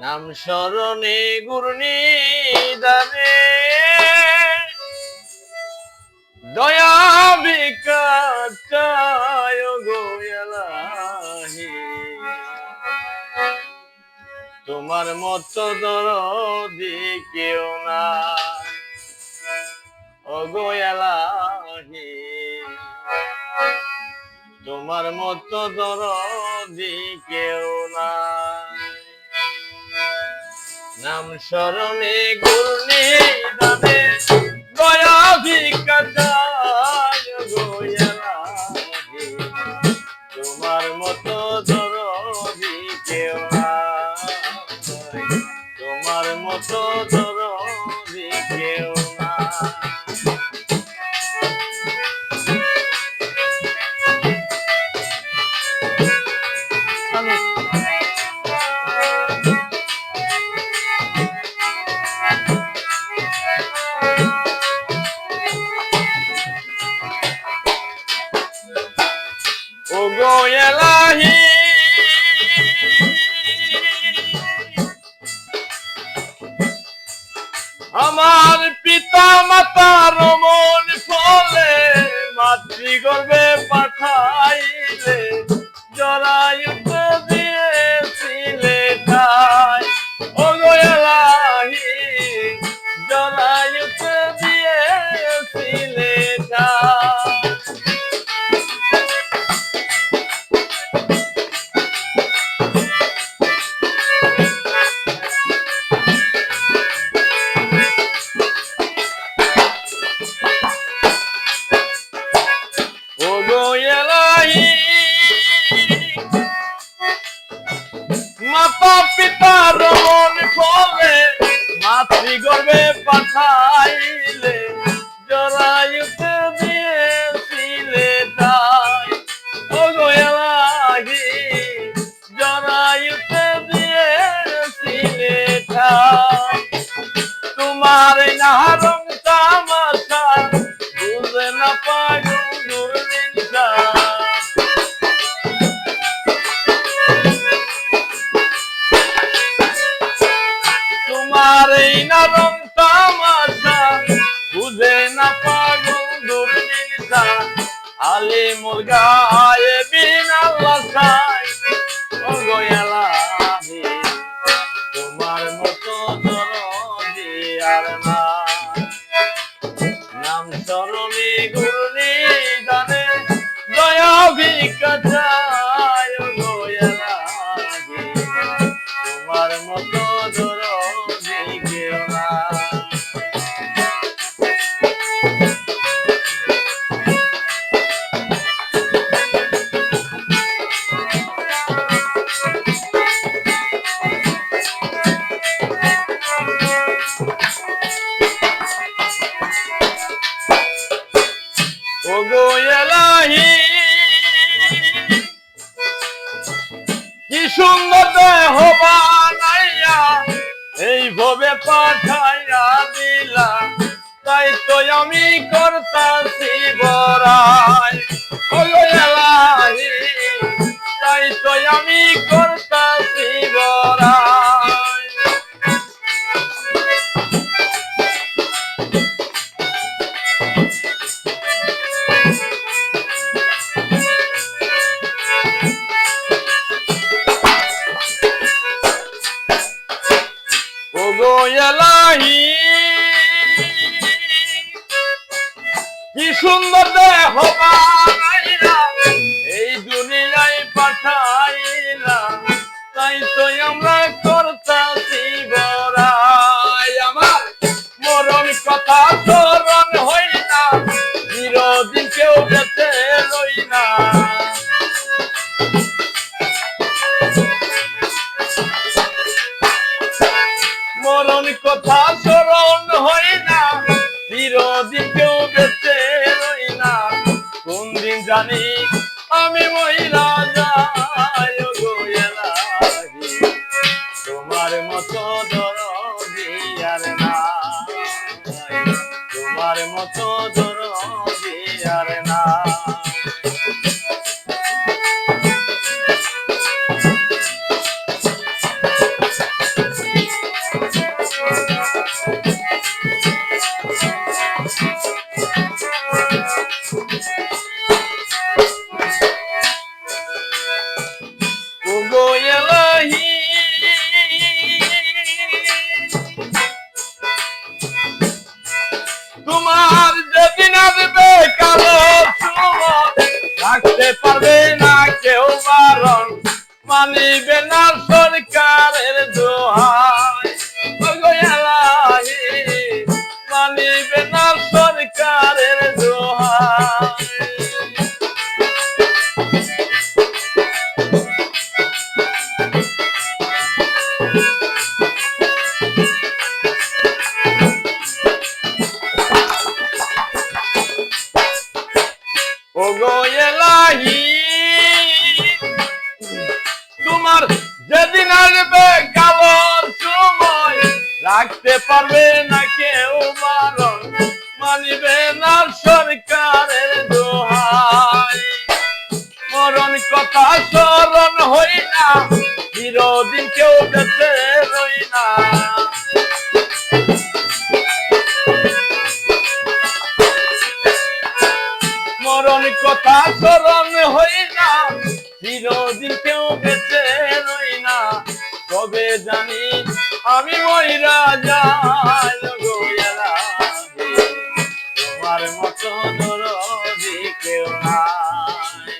নাম স্মরণে গুরুনি দানে দয়া বিকায় গোয়ালাহি তোমার মতো দরদি কেউ না ও গোয়ালাহি তোমার মতো দরদি কেউ নাই। নাম স্মরণে গুণে দানে গয়া ভিকাতায় আমার পিতা মাতার মন ফলে মাতৃগর্ভে পাঠাইলে পাঠাইলে জরায়ুতে দিয়েছিলে তাই। এলাহি জরায়ুতে দিয়েছিলে তাই। তোমার আলে মুরগায় বিন আল্লাহ খাই ও গয়ালাহি তোমার মতো দরদি আর না নাম চরণে গুরুনি গানে দয়া এই ভবে পাঠাইয়া দিলা? তাই তো আমি করতাছি বড়াই। তাই তো আমি করতাছি এলাহি কি সুন্দর দেহ এই দুনিয়ায় পাঠাইলা। তাই তো আমরা করতাছি বড়াই। আমার মরণ কথা স্মরণ কথা স্মরণ হয় না। চিরদিন কেউ বেঁচে রই না। কোন দিন জানি আমি মহিলা যাই তোমার মতো দরদি আর না। তোমার মতো মানিবে না সরকারের দোহাই। এলাহি মানিবে না সরকারের দোহাই। ওগো এলাহি তোমার যেদিন আসবে কালোর সময়। রাখতে পারবে না কেউ বারণ, মানিবে না সরকারের দোহাই। মরণ কথা স্মরণ হই না, চিরদিন কেউ বেঁচে রই না। মরণ কথা স্মরণ হই না চিরদিন কেউ বেঁচে রই না তবে জানি আমি ওই গো এলাহি। তোমার মতো দরদি কেউ নাই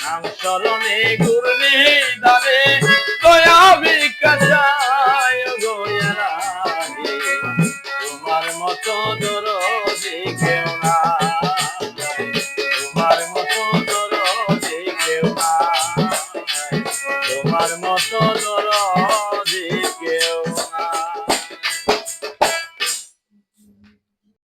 নাম স্মরণে গুরনি